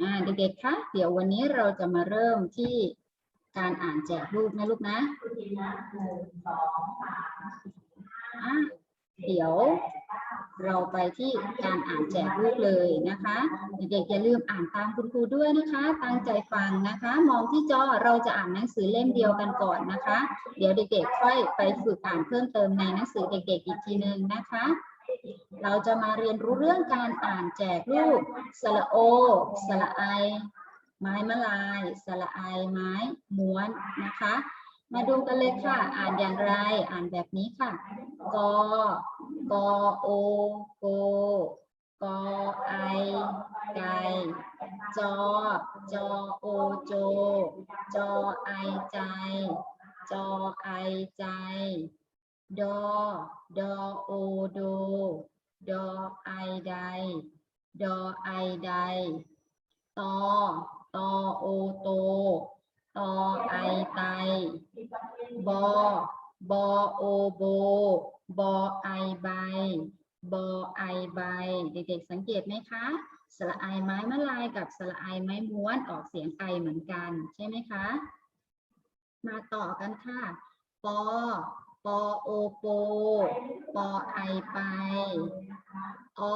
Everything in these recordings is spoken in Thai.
อ่าเด็กๆคะเดี๋ยววันนี้เราจะมาเริ่มที่การอ่านแจกรูปนะลูกนะอะเดี๋ยวเราไปที่การอ่านแจกรูปเลยนะคะ เด็กๆอย่าลืมอ่านตามคุณครูด้วยนะคะ ตั้งใจฟังนะคะ มองที่จอเราจะอ่านหนังสือเล่มเดียวกันก่อนนะคะ เดี๋ยวเด็กๆค่อยไปฝึกอ่านเพิ่มเติมในหนังสือเด็ก ๆ อีกทีหนึ่งนะคะ เราจะมาเรียนรู้เรื่องการอ่านแจกรูปสระโอ สระไอ ไม้มะลาย สระไอ ไม้ม้วนนะคะ มาดูกันเลยค่ะ อ่านอย่างไร อ่านแบบนี้ค่ะ กอกโอโกกไอไก่จอ จอโอโจ จอไอใจ จอไอใจ ดอ ดอโอโด ดอไอใดดอไอใดตอ ตอโอโต ตอไอไต บอ บอโอโบ บอไอใบบอไอใบ เด็กๆสังเกตไหมคะ สระไอไม้มะลายกับสระไอไม้ม้วนออกเสียงไอเหมือนกัน ใช่ไหมคะ มาต่อกันค่ะ ปอ ปอโอโป ปอไอไป ออ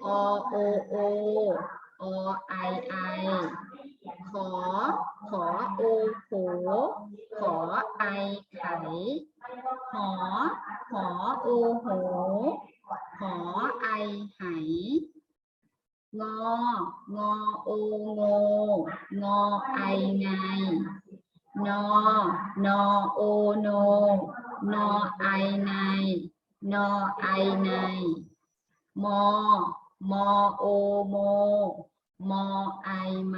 โอโอ อไอไอ ขอ ขอโอโขขอไอไข หอ หอโอโห หอไอไหงองอโอโงงอไอไงนอนอโอโน นอไอในนอไอในมอมอโอโมมอไอไม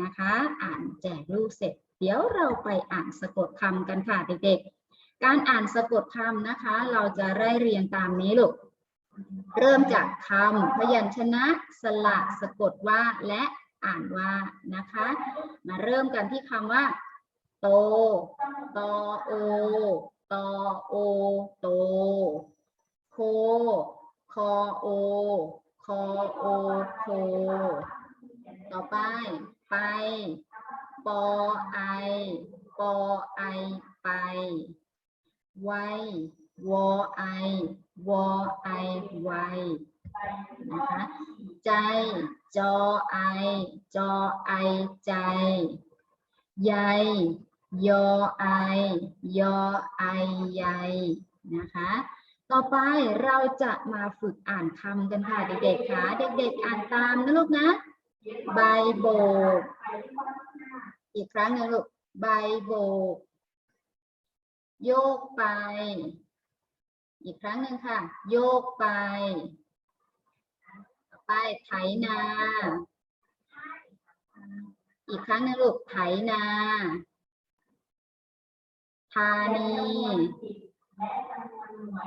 นะคะ อ่านแจกรูปเสร็จ เดี๋ยวเราไปอ่านสะกดคำกันค่ะเด็กๆ การอ่านสะกดคำนะคะ เราจะไล่เรียงตามนี้ลูก เริ่มจากคำพยัญชนะสระสะกดว่าและอ่านว่านะคะ มาเริ่มกันที่คำว่า โตตอโอ ตอโอโต โค คอโอ คอโอโค ต่อไป ไป ปอไอ ปอไอ ไป ไว วอไอ วอไอ ไว นะคะ ใจ จอไอ จอไอ ใจ ใย ยอไอยอไอใยนะคะ ต่อไปเราจะมาฝึกอ่านคำกันค่ะเด็กๆค่ะเด็กๆ อ่านตามนะลูกนะ ใบโบก อีกครั้งหนึงลูก ใบโบก โยกไป อีกครั้งหนึ่งค่ะ โยกไป ต่อไปไถนา อีกครั้งหนึงลูกไถนา ธานี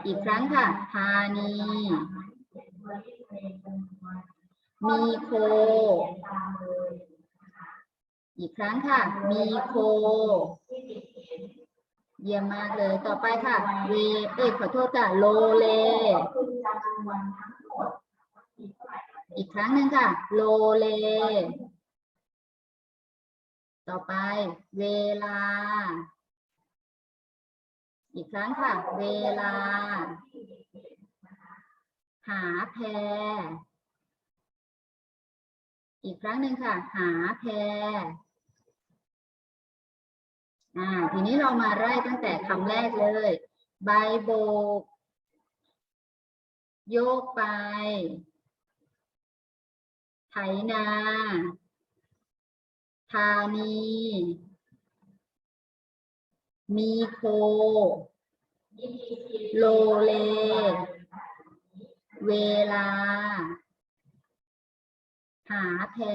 อีกครั้งค่ะ ธานี มีโค อีกครั้งค่ะ มีโค เยี่ยมมากเลย ต่อไปค่ะ เว เอ้ย ขอโทษค่ะ โลเล อีกครั้งหนึ่งค่ะ โลเล ต่อไป เวลา อีกครั้งค่ะ เวลา หาแพร อีกครั้งหนึ่งค่ะ หาแพรอ่าทีนี้เรามาไล่ตั้งแต่คำแรกเลย ใบโบก โยกไป ไถนา ธานี มีโค โลเล เวลา หาแพร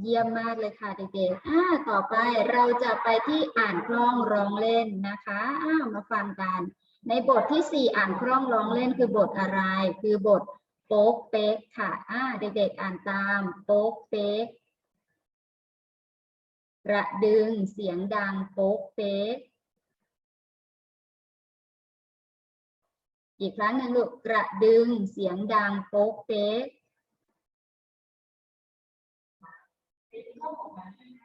เยี่ยมมากเลยค่ะเด็กๆอ่าต่อไปเราจะไปที่อ่านคล่องร้องเล่นนะคะอ้าวมาฟังกัน ในบทที่สี่อ่านคล่องร้องเล่นคือบทอะไร คือบทโป๊กเป๊กค่ะอ่าเด็กๆอ่านตามโป๊กเป๊ก ระดึงเสียงดังโป๊กเป๊ก อีกครั้งหนึ่งลูกกระดึงเสียงดังโป๊กเป๊ก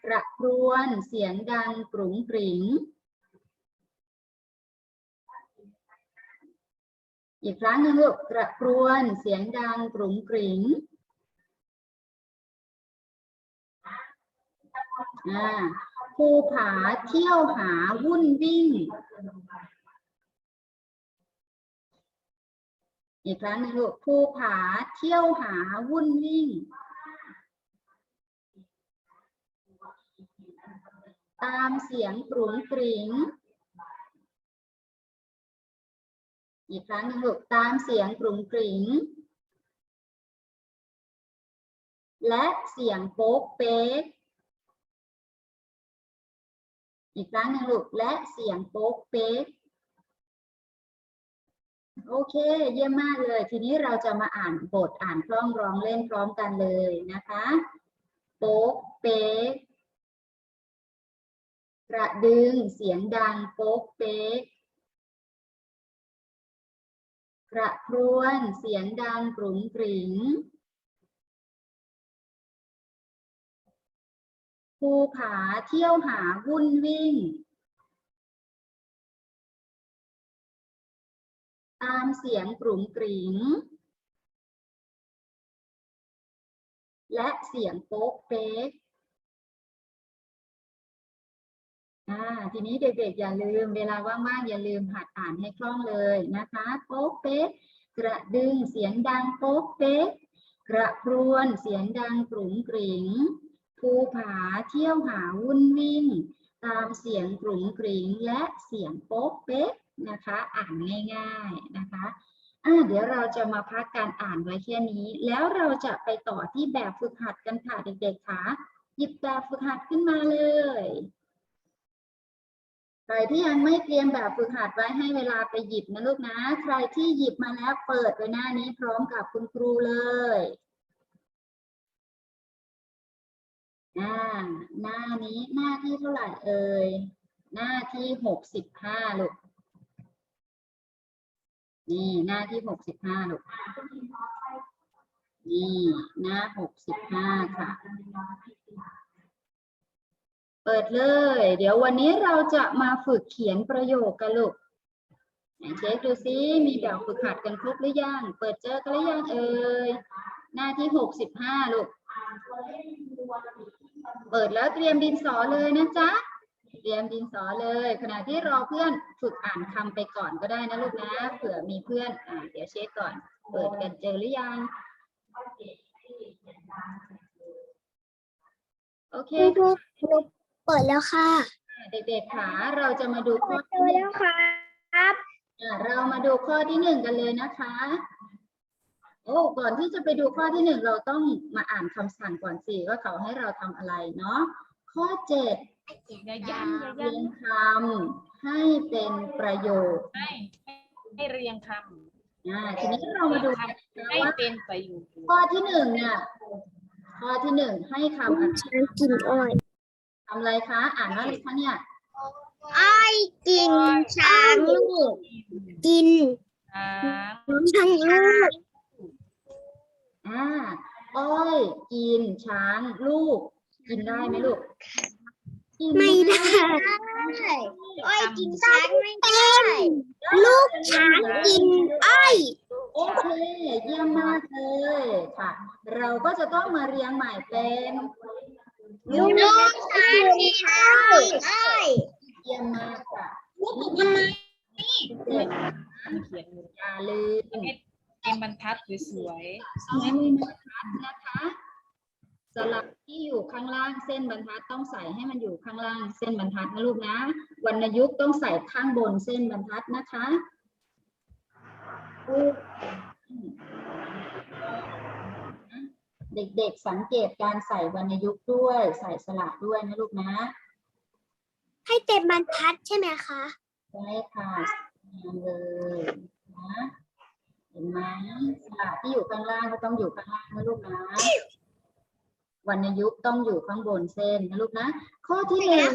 กระรวนเสียงดังกรุ๋งกริงอีกครั้งหนึ่งลูกกระรวนเสียงดังกรุ๋งกริง ภูผาเที่ยวหาวุ่นวิ่ง อีกครั้งหนึ่งลูกภูผาเที่ยวหาวุ่นวิ่ง ตามเสียงกรุงกริงอีกครั้งหนึ่งลูกตามเสียงกรุงกริงและเสียงโป๊กเป๊ก อีกครั้งหนึ่งลูกและเสียงโป๊กเป๊กโอเค เยี่ยมมากเลย ทีนี้เราจะมาอ่านบทอ่านคล่องร้องเล่นพร้อมกันเลยนะคะ โป๊กเป๊กกระดึงเสียงดังโป๊กเป๊กกระครวนเสียงดังกรุงกริง ภูผาเที่ยวหาวุ่นวิ่ง ตามเสียงกรุ่งกริงและเสียงโป๊กเป๊กอ่าทีนี้เด็กๆอย่าลืมเวลาว่างๆอย่าลืมหัดอ่านให้คล่องเลยนะคะ โป๊กเป๊กกระดึงเสียงดังโป๊กเป๊กกระครวนเสียงดังกรุ่งกริ๋ง ภูผาเที่ยวหาวุ่นวิ่ง ตามเสียงกรุงกริงและเสียงโป๊กเป๊กนะคะ อ่านง่าย ๆนะคะอ่าเดี๋ยวเราจะมาพักการอ่านไว้แค่นี้ แล้วเราจะไปต่อที่แบบฝึกหัดกันค่ะเด็กๆค่ะหยิบแบบฝึกหัดขึ้นมาเลยใครที่ยังไม่เตรียมแบบฝึกหัดไว้ให้เวลาไปหยิบนะลูกนะ ใครที่หยิบมาแล้วเปิดไว้หน้านี้พร้อมกับคุณครูเลย อ่าหน้านี้หน้าที่เท่าไหร่เอ่ย หน้าที่หกสิบห้าลูก นี่หน้าที่หกสิบห้าลูก นี่หน้าหกสิบห้าค่ะ เปิดเลย เดี๋ยววันนี้เราจะมาฝึกเขียนประโยคกันลูกเช็คดูซิ มีแบบฝึกหัดกันครบหรือยัง เปิดเจอกันหรือยังเอ่ย หน้าที่หกสิบห้าลูก เปิดแล้วเตรียมดินสอเลยนะจ๊ะ เตรียมดินสอเลย ขณะที่รอเพื่อนฝึกอ่านคำไปก่อนก็ได้นะลูกนะ เผื่อมีเพื่อนอ่าเดี๋ยวเช็คก่อน เปิดกันเจอหรือยัง โอเคครูหนูเปิดแล้วค่ะ เด็กๆค่ะเราจะมาดูข้อเจอแล้วครับอ่าเรามาดูข้อที่หนึ่งกันเลยนะคะ โอ้ก่อนที่จะไปดูข้อที่หนึ่งเราต้องมาอ่านคำสั่งก่อนสิว่าเขาให้เราทำอะไรเนาะข้อเจ็ดอย่าย้ำอย่าเรีย้ยงคำให้เป็นประโยคำให้ให้เรียงคอ่าทีนี้เรามาดูกันำนะให้ว่าเป็นประโยชน์ข้อที่หนึ่งเนี่ยข้อที่หนึ่งให้คำอะไรฉันกินอ้อยคำอะไรคะ อ่านว่าอะไรคะเนี่ย อ้อยกินช้างลูกกินช้าง ช้างลูก อ่าอ้อยกินช้างลูก กินได้ไหมลูกกินไม่ได้ อ้อยกินช้างไม่ได้ ลูกช้างกินอ้อย โอเคเยี่ยมมากเลยค่ะ เราก็จะต้องมาเรียงใหม่เป็นลูกช้างกินอ้อยอ้อยเยี่ยมมากค่ะทำไมเด็กเขียนอยู่อย่าลืม เป็นบรรทัดสวยใช้มือบรรทัดนะคะสลับที่อยู่ข้างล่างเส้นบรรทัดต้องใส่ให้มันอยู่ข้างล่างเส้นบรรทัดนะลูกนะวรรณยุกต์ต้องใส่ข้างบนเส้นบรรทัดนะคะเด็กๆสังเกตการใส่วรรณยุกต์ด้วย ใส่สลับด้วยนะลูกนะ ให้เต็มบรรทัดใช่ไหมคะใช่ค่ะงามเลยนะเห็ นไหมสระที่อยู่ข้างล่างก็ต้องอยู่ข้างล่างนะลูกนะวรรณยุกต์ต้องอยู่ข้างบนเส้นนะลูกนะ ข้อที่หนึ่ง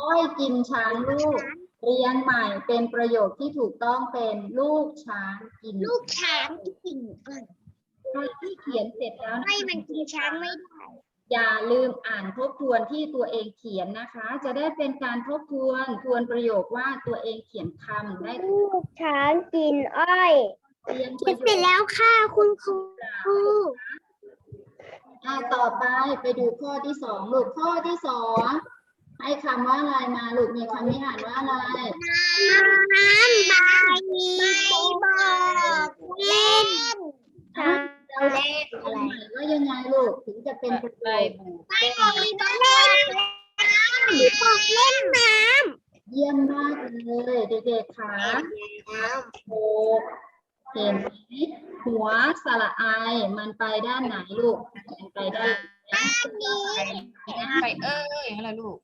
อ้อยกินช้างลูก เรียงใหม่เป็นประโยคที่ถูกต้องเป็นลูกช้างกิน ลูกช้างกินอ้อยใครที่เขียนเสร็จแล้วนะไม่มันกินช้างไม่ได้ อย่าลืมอ่านทบทวนที่ตัวเองเขียนนะคะ จะได้เป็นการทบทวนทวนประโยคว่าตัวเองเขียนคำได้ ลูกช้างกินอ้อย เรียนเสร็จแล้วค่ะคุณครูอ่าต่อไปไปดูข้อที่สองลูกข้อที่สองให้คำว่าอะไรมาลูกมีคำนี้อ่านว่าอะไรน้ำใบบอกเล่นอะเราเล่นอะไรว่ายังไงลูกถึงจะเป็นประโยใบคบูใบบอกเล่นบอกเล่นน้เยี่ยมมากเลยเด็กๆค่ะโอ้ เห็นไหมหัวสระอายมันไปด้านไหนลูกมันไปด้านใบเอ้ยอะไรลูก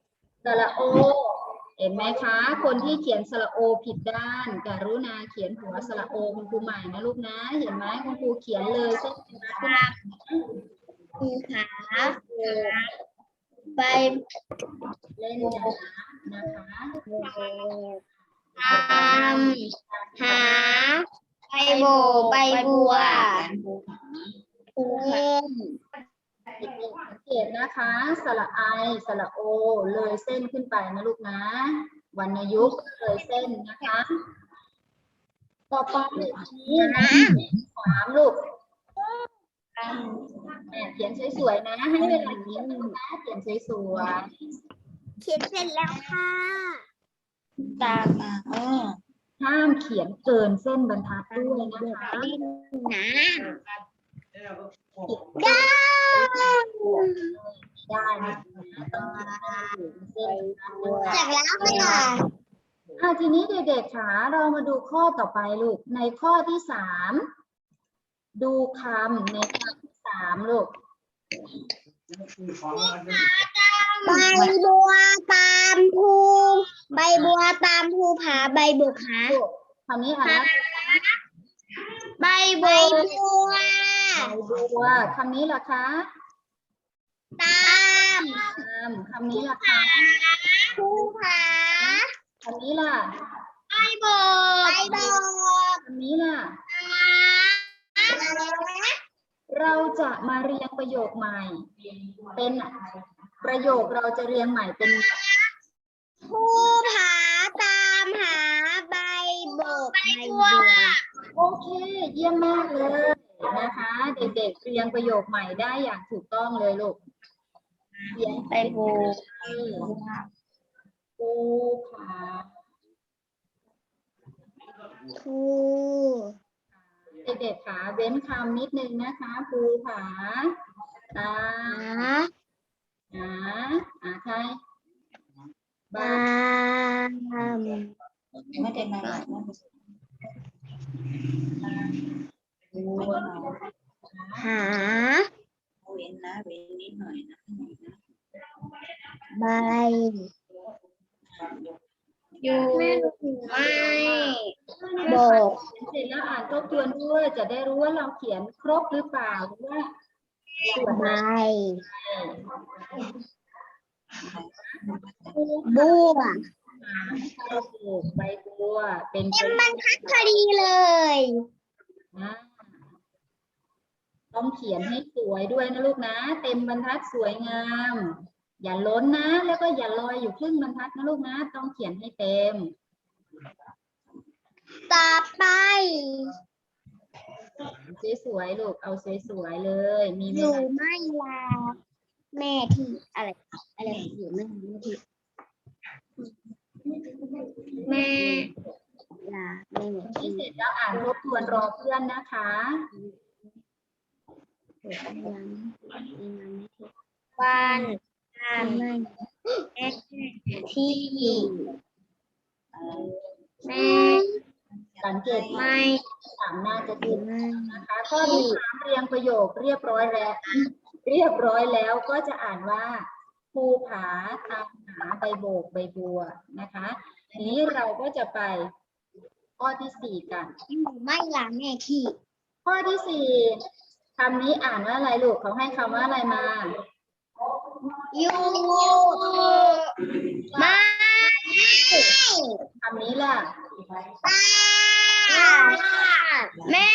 สระโอ เห็นไหมคะ คนที่เขียนสระโอผิดด้านกรุณาเขียนหัวสระโอคุณครูใหม่นะลูกนะ เห็นไหมคุณครูเขียนเลยเส้นเป็นมาขึ้นมาำคุณขาใบเล่นน้ำนะคะทำหาใบ โบกใบบัวเล่นเด็กๆสังเกตนะคะสระไอสระโอ เลยเส้นขึ้นไปนะลูกนะวรรณยุกต์เลยเส้นนะคะ ต่อไปนี้สามลูกแม่เขียนสวยๆนะ ให้เวลาเขียนนะเขียนสวยเขียนเสร็จแล้วค่ะตามมาเออๆ ห้ามเขียนเกินเส้นบรรทัดด้วยนะคะนะได้ได้นะคะต้องเขียนเส้นบรรทัดด้วยเสร็จแล้วค่ะอะทีนี้เด็กๆค่ะเรามาดูข้อต่อไปลูก ในข้อที่สามดูคำในคำที่สามลูก ใบบัวตามภูใบบัวตามภูผาใบบุกหาลูกคำนี้อ่านว่าใบบัวใบบัวคำนี้ล่ะคะตามตามคำนี้ล่ะคะภูผาคำนี้ล่ะใบโบกใบโบกคำนี้ล่ะเราจะมาเรียงประโยคใหม่ เป็น ประโยคเราจะเรียงใหม่เป็นภูผาตามหาใบโบกใบบัวโอเค เยี่ยมมากเลยนะคะ เด็กๆเรียงประโยคใหม่ได้อย่างถูกต้องเลยลูกเขียนใบโบกภูผาภูเด็กๆขาเว้นคำนิดนึงนะคะภูผาตา ผาหาอ่าใครบ้าามไม่เป็นไรหรอกหาเว้นนะเว้นนิดหน่อยนะใบอยู่ไม่โบกเสร็จแล้วอ่านทบทวนด้วยจะได้รู้ว่าเราเขียนครบหรือเปล่าหรือว่าส่วนใบไหน บัวข้าวปลูกใบบัว เป็นเต็มบรรทัดพอดีเลยนะต้องเขียนให้สวยด้วยนะลูกนะ เต็มบรรทัดสวยงาม อย่าล้นนะ แล้วก็อย่าลอยอยู่ครึ่งบรรทัดนะลูกนะ ต้องเขียนให้เต็ม ต่อไป สวยๆลูก เอาสวยๆเลย มีอเวยู่ลาไม่ลา แม่ที่อะไรอะไรอยู่ไม่แม่ที่แม่ลาแม่ที่เสร็จแล้วอ่านทบทวนรอเพื่อนนะคะวันทำแม่ที่แม่สังเกตไม่สามหน้าจะถูกไม่นะคะข้อที่สามเรียงประโยคเรียบร้อยแล้ว เรียบร้อยแล้วก็จะอ่านว่าภูผาตามหาใบโบกใบบัวนะคะทีนี้เราก็จะไปข้อที่สี่กันอยู่ไม่ลาแม่ที่ข้อที่สี่คำนี้อ่านว่าอะไรลูกเขาให้คำว่าอะไรมาอยู่ไม่ คำนี้ล่ะตาแม่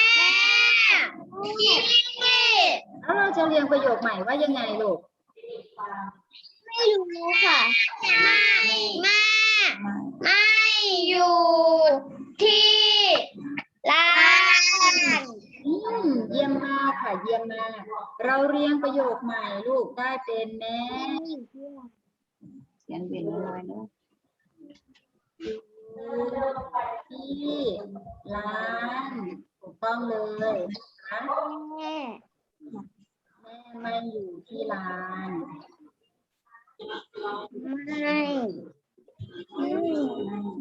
แล้วเราจะเรียงประโยคใหม่ว่ายังไงลูก ไม่รู้ค่ะแม่แม่ไม่อยู่ที่ร้านอืมเยี่ยมมากค่ะ เยี่ยมมาก เราเรียงประโยคใหม่ลูกได้เป็นแม่เสียงเวียนน้อยเนาะ ที่ร้านถูกต้องเลยนะแม่แม่ไม่อยู่ที่ร้าน ไม่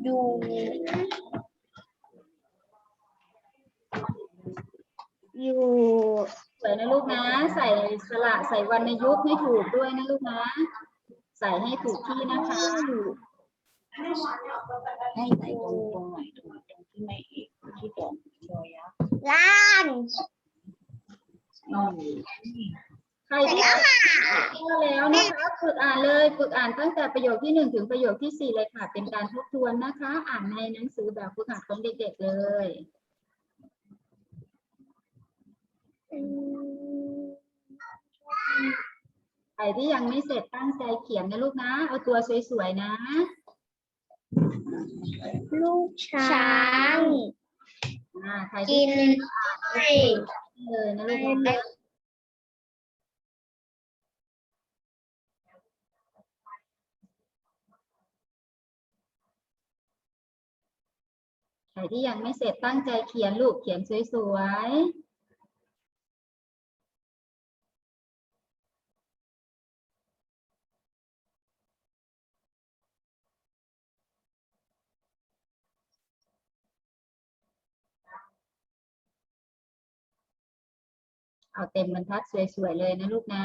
อยู่อยู่สวยนะลูกนะ ใส่สระใส่วรรณยุกต์ให้ถูกด้วยนะลูกนะ ใส่ให้ถูกที่นะคะ ให้ใส่ตรงตรงไหนตรงตรงที่ไม่ที่ตรงรอยยักษ์ร้านอืมใครที่อ่านแล้วนะคะฝึกอ่านเลยฝึกอ่านตั้งแต่ประโยคที่หนึ่งถึงประโยคที่สี่เลยค่ะ เป็นการทบทวนนะคะ อ่านในหนังสือแบบฝึกหัดของเด็กๆเลยใครที่ยังไม่เสร็จตั้งใจเขียนนะลูกนะ เอาตัวสวยๆนะ ลูกช้าง อ่าใครกิที่นไม่ไม่เลยนะลูกนะ ใครที่ยังไม่เสร็จตั้งใจเขียนลูกเขียนสวยๆ เอาเต็มบรรทัดสวยๆเลยนะลูกนะ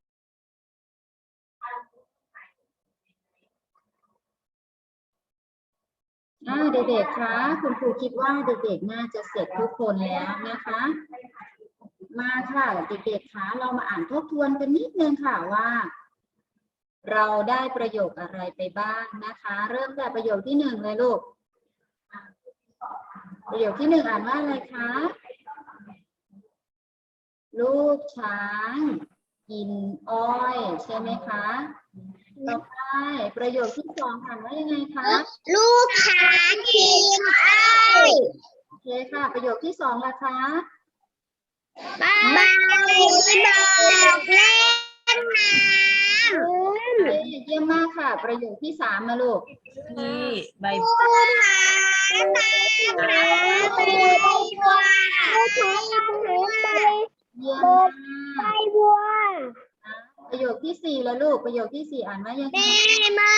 เด็กๆ คะ คุณครูคิดว่าเด็กๆ น่าจะเสร็จทุกคนแล้วนะคะ มาค่ะเด็กๆ คะ เรามาอ่านทบทวนกันนิดนึงค่ะว่า เราได้ประโยคอะไรไปบ้างนะคะ เริ่มแต่ประโยคที่หนึ่งเลยลูก ประโยคที่หนึ่งอ่านว่าอะไรคะ ลูกช้างกินอ้อย ใช่ไหมคะ ต่อไปประโยคที่สองอ่านว่ายังไงคะลูกช้างกินอ้อยโอเคค่ะ ประโยคที่สองล่ะคะบ้านบอกเล่นน้ำโอเคเยี่ยมมากค่ะ ประโยคที่สามมาลูกที่ใบผู้ช้างไปบัวผู้ช้างไปเยี่ยมมากบัว ประโยคที่สี่แล้วลูกประโยคที่สี่อ่านว่ายังไงแม่ไม่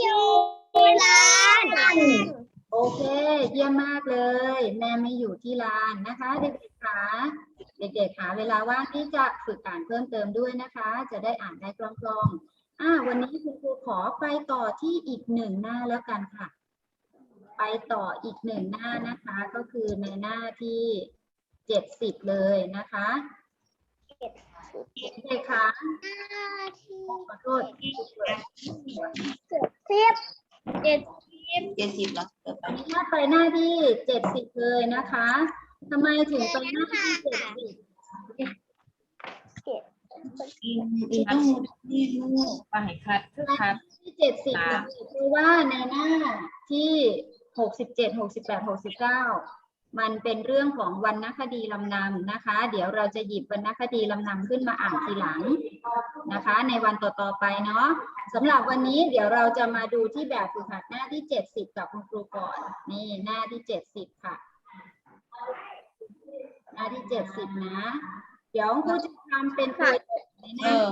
อยู่ที่ร้านโอเค เยี่ยมมากเลย แม่ไม่อยู่ที่ร้านนะคะ เด็กๆคะเด็กๆคะเวลาว่างที่จะฝึกอ่านเพิ่มเติมด้วยนะคะ จะได้อ่านได้คล่องๆอ่าวันนี้คุณครูขอไปต่อที่อีกหนึ่งหน้าแล้วกันค่ะ ไปต่ออีกหนึ่งหน้านะคะ ก็คือในหน้าที่เจ็ดสิบเลยนะคะ เด็กๆคะขอโทษเทียบเจ็ดเจ็ดสิบแล้วเกิดไปหน้าไปหน้าที่เจ็ดสิบเลยนะคะทำไมถึงไปหน้าที่เจ็ดสิบกินอีกต้องนี่ลูกไปคัดคือคัดที่เจ็ดสิบเพราะว่าในหน้าที่หกสิบเจ็ดหกสิบแปดหกสิบเก้า มันเป็นเรื่องของวรรณคดีลำนำนะคะ เดี๋ยวเราจะหยิบวรรณคดีลำนำขึ้นมาอ่านทีหลังนะคะ ในวันต่อๆไปเนาะสำหรับวันนี้เดี๋ยวเราจะมาดูที่แบบฝึกหัดหน้าที่เจ็ดสิบกับคุณครูก่อนนี่หน้าที่เจ็ดสิบค่ะ หน้าที่เจ็ดสิบนะ เดี๋ยวครูจะทำเป็นตัวอย่างในหเอน้าอ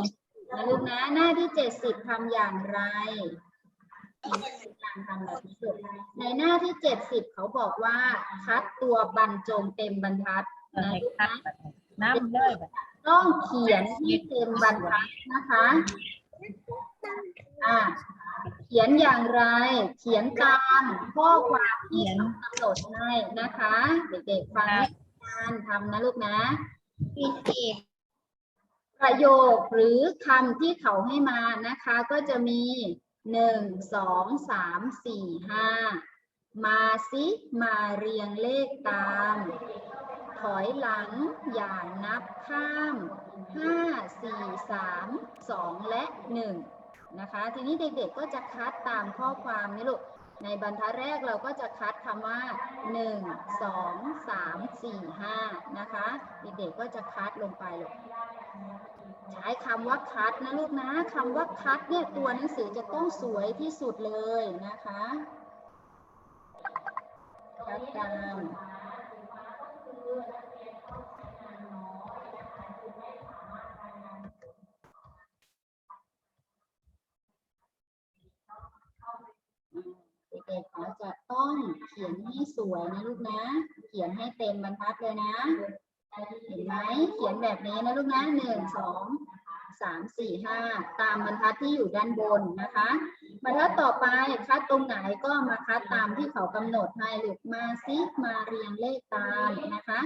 นะลูกนะหน้าที่เจ็ดสิบทำอย่างไร การทำแบบนี้สุดในหน้าที่เจ็ดสิบเขาบอกว่า คัดตัวบรรจงเต็มบรรทัดเออนะให้ลูกคัดนะแบบน้ำเลยแบบต้องเขียนที่เต็มบรรทัดนะคะอ่าเขียนอย่างไร เขียนตามข้อความที่เขากำหนดให้นะคะ เด็กๆฟังการทำนะลูกนะประโยคหรือคำที่เขาให้มานะคะ ก็จะมี หนึ่งสองสามสี่ห้ามาสิมาเรียงเลขตาม ถอยหลังอย่านับข้ามห้าสี่สามสองและหนึ่งนะคะ ทีนี้เด็กๆก็จะคัดตามข้อความนี่ลูก ในบรรทัดแรกเราก็จะคัดคำว่าหนึ่งสองสามสี่ห้านะคะเด็กๆก็จะคัดลงไปลูกใช้คำว่าคัดนะลูกนะคำว่าคัดเนี่ยตัวหนังสือจะต้องสวยที่สุดเลยนะคะคัดตาม ด็กๆเขาจะต้องเขียนให้สวยนะลูกนะ เขียนให้เต็มบรรทัดเลยนะ เห็นไหมเขียนแบบนี้นะลูกนะหนึ่งสองสามสี่ห้าตามบรรทัดที่อยู่ด้านบนนะคะบรรทัดต่อไปคัดตรงไหนก็มาคัดตามที่เขากำหนดให้ลูกมาซิมาเรียงเลขตามนะคะ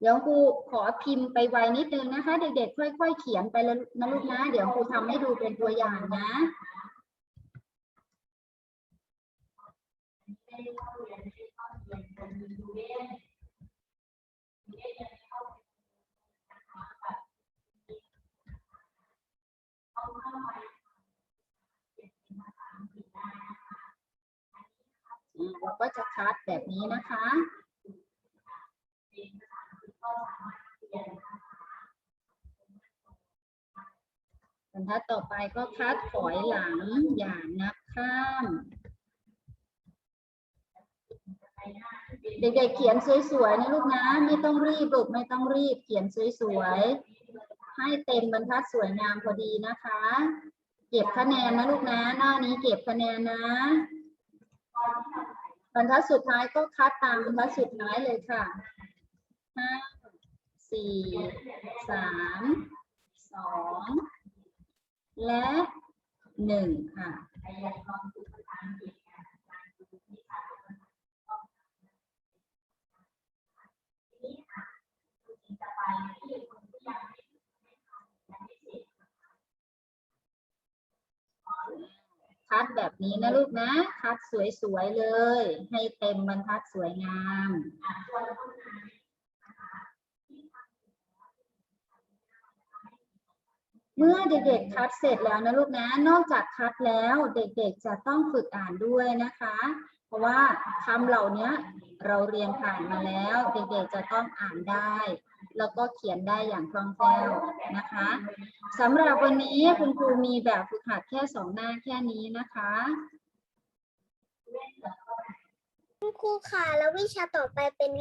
เดี๋ยวครูขอพิมพ์ไปไวนิดนึงนะคะ เด็กๆค่อย ๆ เขียนไปแล้วนะลูกนะ เดี๋ยวครูทำให้ดูเป็นตัวอย่างนะ อ่าเราก็จะคัดแบบนี้นะคะบรรทัดต่อไปก็คัดถอยหลังอย่างนับข้าม เด็กๆเขียนสวยๆนะลูกนะไม่ต้องรีบลูกไม่ต้องรีบ เขียนสวยๆให้เต็มบรรทัดสวยงามพอดีนะคะ เก็บคะแนนนะลูกนะหน้านี้เก็บคะแนนนะบรรทัดสุดท้ายก็คัดตามบรรทัดสุดท้ายเลยค่ะห้าสี่สามสองและหนึ่งค่ะ คัดแบบนี้นะลูกนะ คัดสวยๆเลย ให้เต็มบรรทัดสวยงามเมื่อเด็กๆคัดเสร็จแล้วนะลูกนะ นอกจากคัดแล้วเด็กๆจะต้องฝึกอ่านด้วยนะคะ เพราะว่าคำเหล่านี้เราเรียนผ่านมาแล้ว เด็กๆจะต้องอ่านได้ แล้วก็เขียนได้อย่างคล่องแคล่วนะคะสำหรับวันนี้คุณครูมีแบบฝึกหัดแค่สองหน้าแค่นี้นะคะคุณครูค่ะแล้ววิชาต่อไปเป็น